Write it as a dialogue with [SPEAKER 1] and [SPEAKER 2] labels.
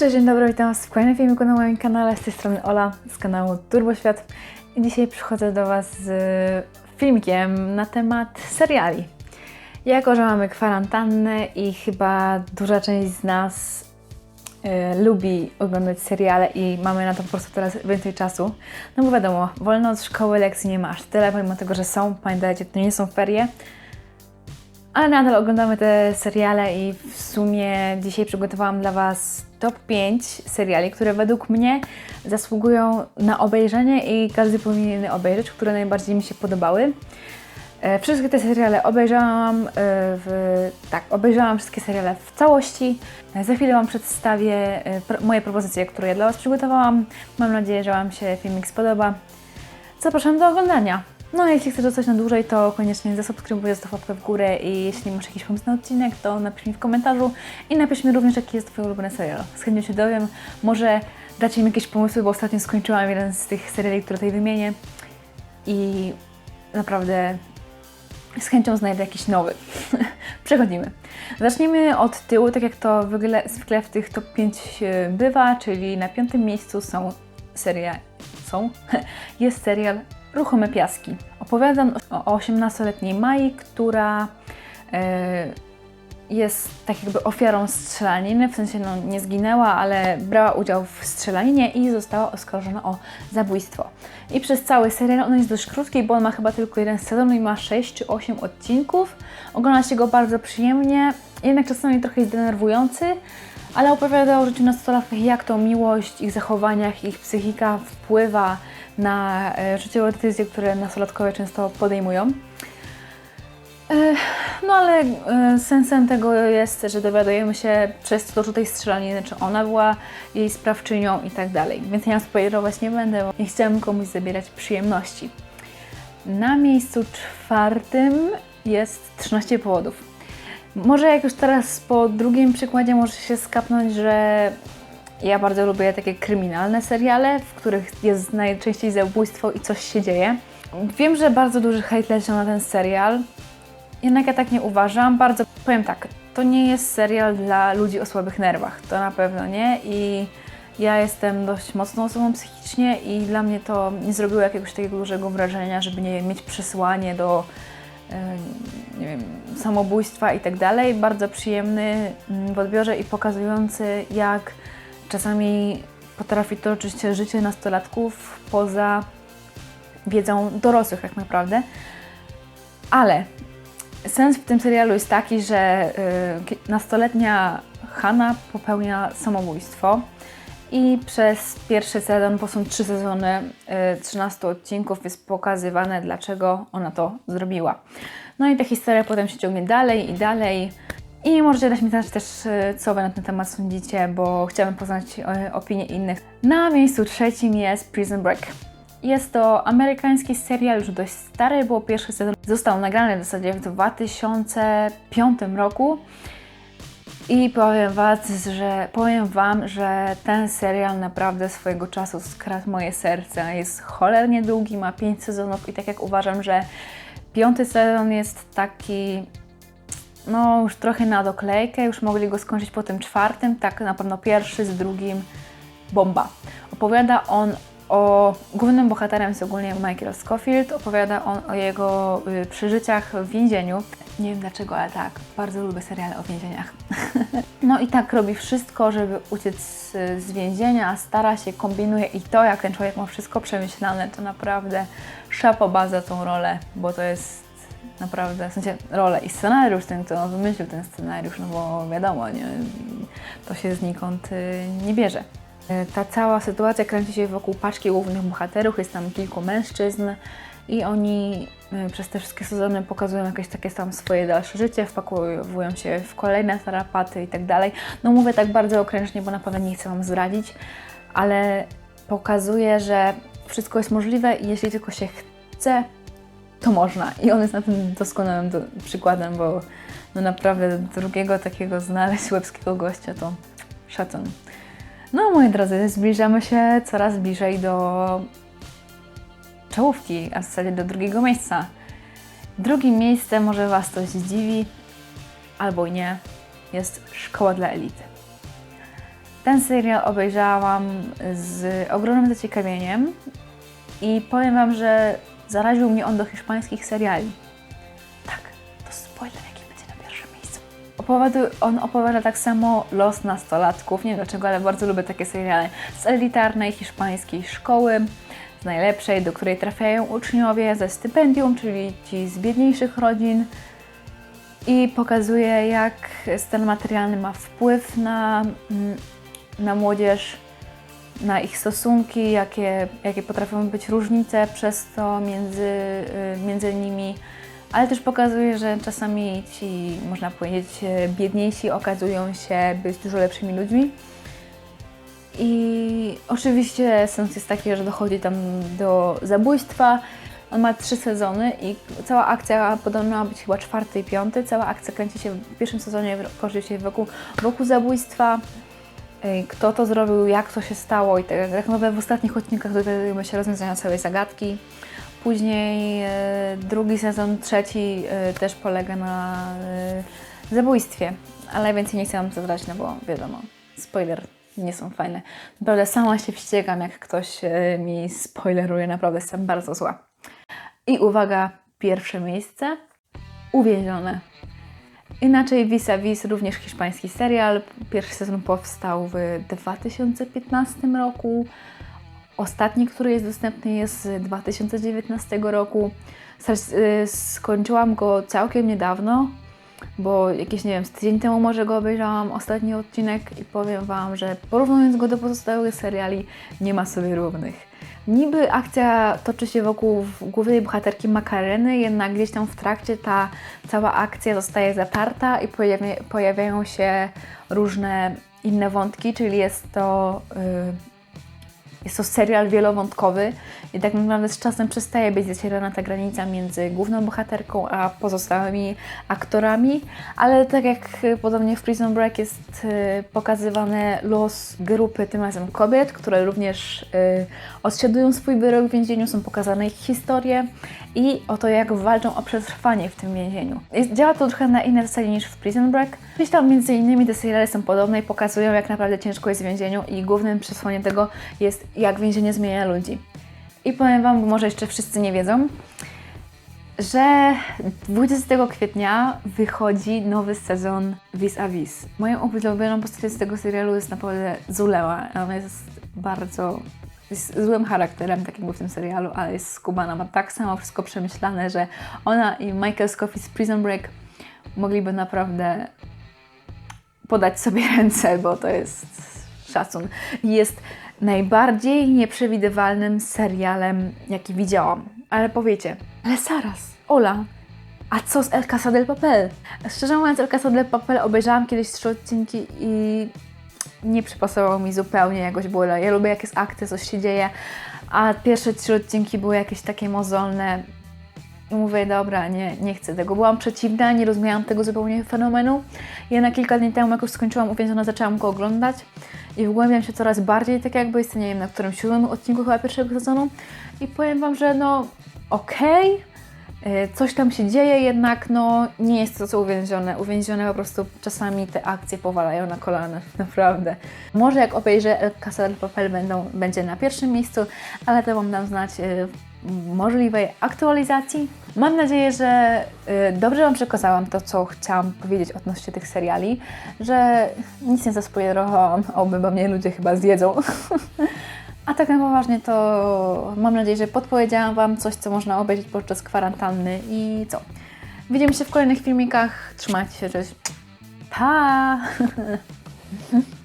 [SPEAKER 1] Cześć, dzień dobry, witam Was w kolejnym filmiku na moim kanale. Z tej strony Ola z kanału Turboświat. I dzisiaj przychodzę do Was z filmikiem na temat seriali. Jako, że mamy kwarantannę i chyba duża część z nas y, lubi oglądać seriale i mamy na to po prostu teraz więcej czasu. No bo wiadomo, wolno od szkoły lekcji nie masz tyle, pomimo tego, że są, pamiętajcie, to nie są ferie. Ale nadal oglądamy te seriale i w sumie dzisiaj przygotowałam dla Was top 5 seriali, które według mnie zasługują na obejrzenie i każdy powinien obejrzeć, które najbardziej mi się podobały. E, Wszystkie te seriale obejrzałam e, w, tak, obejrzałam wszystkie seriale w całości. E, Za chwilę Wam przedstawię moje propozycje, które ja dla Was przygotowałam. Mam nadzieję, że Wam się filmik spodoba. Zapraszam do oglądania. No a jeśli chcesz zostać na dłużej, to koniecznie zasubskrybuj, zostaw łapkę w górę i jeśli masz jakiś pomysł na odcinek, to napisz mi w komentarzu i napisz mi również, jaki jest Twój ulubiony serial. Z się dowiem. Może dacie mi jakieś pomysły, bo ostatnio skończyłam jeden z tych seriali, które tutaj wymienię i naprawdę z chęcią znajdę jakiś nowy. Przechodzimy. Zacznijmy od tyłu, tak jak to zwykle w tych top 5 bywa, czyli na piątym miejscu są seria, są, jest serial Ruchome Piaski. Opowiadam o 18-letniej Mai, która e, jest tak jakby ofiarą strzelaniny, w sensie no, nie zginęła, ale brała udział w strzelaninie i została oskarżona o zabójstwo. I przez cały serial on jest dość krótki, bo on ma chyba tylko jeden sezon i ma 6 czy 8 odcinków. Ogląda się go bardzo przyjemnie, jednak czasami trochę jest denerwujący, ale opowiada o życiu nastolatkach, jak to miłość, ich zachowaniach, ich psychika wpływa na e, życiowe decyzje, które nastolatkowie często podejmują. E, No ale e, sensem tego jest, że dowiadujemy się przez to, tej strzelaniny, czy ona była jej sprawczynią i tak dalej. Więc ja spoilerować nie będę, bo nie chciałam komuś zabierać przyjemności. Na miejscu czwartym jest 13 powodów. Może jak już teraz po drugim przykładzie może się skapnąć, że ja bardzo lubię takie kryminalne seriale, w których jest najczęściej zabójstwo i coś się dzieje. Wiem, że bardzo duży hejt leciał na ten serial, jednak ja tak nie uważam. Bardzo powiem tak, to nie jest serial dla ludzi o słabych nerwach, to na pewno nie i ja jestem dość mocną osobą psychicznie i dla mnie to nie zrobiło jakiegoś takiego dużego wrażenia, żeby nie mieć przesłanie do nie wiem, samobójstwa i tak dalej. Bardzo przyjemny mm, w odbiorze i pokazujący, jak czasami potrafi toczyć się życie nastolatków poza wiedzą dorosłych tak naprawdę. Ale sens w tym serialu jest taki, że y, nastoletnia Hanna popełnia samobójstwo i przez pierwszy sezon, bo są trzy sezony, y, 13 odcinków jest pokazywane, dlaczego ona to zrobiła. No i ta historia potem się ciągnie dalej i dalej. I możecie dać mi znać też, y, co Wy na ten temat sądzicie, bo chciałabym poznać y, opinie innych. Na miejscu trzecim jest Prison Break. Jest to amerykański serial, już dość stary, bo pierwszy sezon został nagrany w zasadzie w 2005 roku. I powiem, was, że, powiem Wam, że ten serial naprawdę swojego czasu skradł moje serce. Jest cholernie długi, ma 5 sezonów i tak jak uważam, że piąty sezon jest taki no już trochę na doklejkę, już mogli go skończyć po tym czwartym, tak na pewno pierwszy z drugim bomba. Opowiada on o głównym bohaterem jest ogólnie Michael Scofield, opowiada on o jego y, przeżyciach w więzieniu. Nie wiem dlaczego, ale tak, bardzo lubię seriale o więzieniach. no i tak robi wszystko, żeby uciec y, z więzienia, stara się, kombinuje i to, jak ten człowiek ma wszystko przemyślane, to naprawdę szapoba za tą rolę, bo to jest naprawdę, w sensie rolę i scenariusz, ten, kto wymyślił ten scenariusz, no bo wiadomo, nie, to się znikąd y, nie bierze. Y, Ta cała sytuacja kręci się wokół paczki głównych bohaterów, jest tam kilku mężczyzn i oni y, przez te wszystkie sezony pokazują jakieś takie tam swoje dalsze życie, wpakowują się w kolejne tarapaty i tak dalej. No mówię tak bardzo okrężnie, bo naprawdę nie chcę Wam zdradzić, ale pokazuje, że wszystko jest możliwe i jeśli tylko się chce, to można. I on jest na tym doskonałym do, przykładem, bo no naprawdę drugiego takiego znaleźć łebskiego gościa to szacun. No moi drodzy, zbliżamy się coraz bliżej do czołówki, a w zasadzie do drugiego miejsca. Drugim miejscem może Was to zdziwi, albo nie, jest Szkoła dla Elity. Ten serial obejrzałam z ogromnym zaciekawieniem i powiem Wam, że zaraził mnie on do hiszpańskich seriali. Opowiada, on opowiada tak samo los nastolatków, nie wiem dlaczego, ale bardzo lubię takie seriale, z elitarnej hiszpańskiej szkoły, z najlepszej, do której trafiają uczniowie ze stypendium, czyli ci z biedniejszych rodzin. I pokazuje, jak stan materialny ma wpływ na, mm, na młodzież, na ich stosunki, jakie, jakie potrafią być różnice przez to między, y, między nimi, ale też pokazuje, że czasami ci, można powiedzieć, biedniejsi okazują się być dużo lepszymi ludźmi. I oczywiście sens jest taki, że dochodzi tam do zabójstwa. On ma trzy sezony i cała akcja podobno ma być chyba czwarty i piąty. Cała akcja kręci się w pierwszym sezonie, krąży się wokół, wokół zabójstwa. Kto to zrobił, jak to się stało i tak, tak w ostatnich odcinkach dowiadujemy się rozwiązania całej zagadki. Później e, drugi sezon, trzeci e, też polega na e, zabójstwie, ale więcej nie chcę Wam zabrać, no bo wiadomo, spoiler, nie są fajne. Naprawdę sama się wściekam, jak ktoś mi spoileruje, naprawdę jestem bardzo zła. I uwaga, pierwsze miejsce, uwięzione. Inaczej Vis-a-Vis, również hiszpański serial. Pierwszy sezon powstał w 2015 roku. Ostatni, który jest dostępny jest z 2019 roku. Y, Skończyłam go całkiem niedawno, bo jakieś, nie wiem, z tydzień temu może go obejrzałam, ostatni odcinek i powiem Wam, że porównując go do pozostałych seriali, nie ma sobie równych. Niby akcja toczy się wokół głównej bohaterki Makareny, jednak gdzieś tam w trakcie ta cała akcja zostaje zatarta i pojawia, pojawiają się różne inne wątki, czyli jest to, y, jest to serial wielowątkowy i tak naprawdę z czasem przestaje być zacierana ta granica między główną bohaterką a pozostałymi aktorami, ale tak jak y, podobnie w Prison Break jest y, pokazywany los grupy, tym razem kobiet, które również y, odsiadują swój wyrok w więzieniu, są pokazane ich historie i o to, jak walczą o przetrwanie w tym więzieniu. Działa to trochę na innej zasadzie niż w Prison Break. Gdzieś tam między innymi te seriale są podobne i pokazują, jak naprawdę ciężko jest w więzieniu i głównym przesłaniem tego jest, jak więzienie zmienia ludzi. I powiem Wam, bo może jeszcze wszyscy nie wiedzą, że 20 kwietnia wychodzi nowy sezon Vis a Vis. Moją ulubioną postacią z tego serialu jest naprawdę Zulema. Ona jest bardzo jest złym charakterem, tak jak był w tym serialu, ale jest skubana. Ma tak samo wszystko przemyślane, że ona i Michael Scofield z Prison Break mogliby naprawdę podać sobie ręce, bo to jest szacun. Jest najbardziej nieprzewidywalnym serialem, jaki widziałam. Ale powiecie, ale Saras, Ola, a co z El Casa del Papel? Szczerze mówiąc, El Casa del Papel obejrzałam kiedyś trzy odcinki i nie przypasowało mi zupełnie jakoś było. Ja lubię jak jest akcja, coś się dzieje, a pierwsze trzy odcinki były jakieś takie mozolne. I mówię, dobra, nie, nie chcę tego. Byłam przeciwna, nie rozumiałam tego zupełnie fenomenu. Ja na kilka dni temu, już skończyłam uwięziona, zaczęłam go oglądać i wgłębiam się coraz bardziej, tak jakby jestem, nie wiem, na którym siódmym odcinku chyba pierwszego sezonu. I powiem Wam, że no okej, y, coś tam się dzieje, jednak no nie jest to co uwięzione. Uwięzione po prostu czasami te akcje powalają na kolana, naprawdę. Może jak obejrzę El Casa del Papel będą, będzie na pierwszym miejscu, ale to Wam dam znać y, możliwej aktualizacji. Mam nadzieję, że y, dobrze Wam przekazałam to, co chciałam powiedzieć odnośnie tych seriali, że nic nie zaspoilerowałam, oby, bo mnie ludzie chyba zjedzą. A tak na poważnie to mam nadzieję, że podpowiedziałam Wam coś, co można obejrzeć podczas kwarantanny i co? Widzimy się w kolejnych filmikach. Trzymajcie się, cześć. Pa!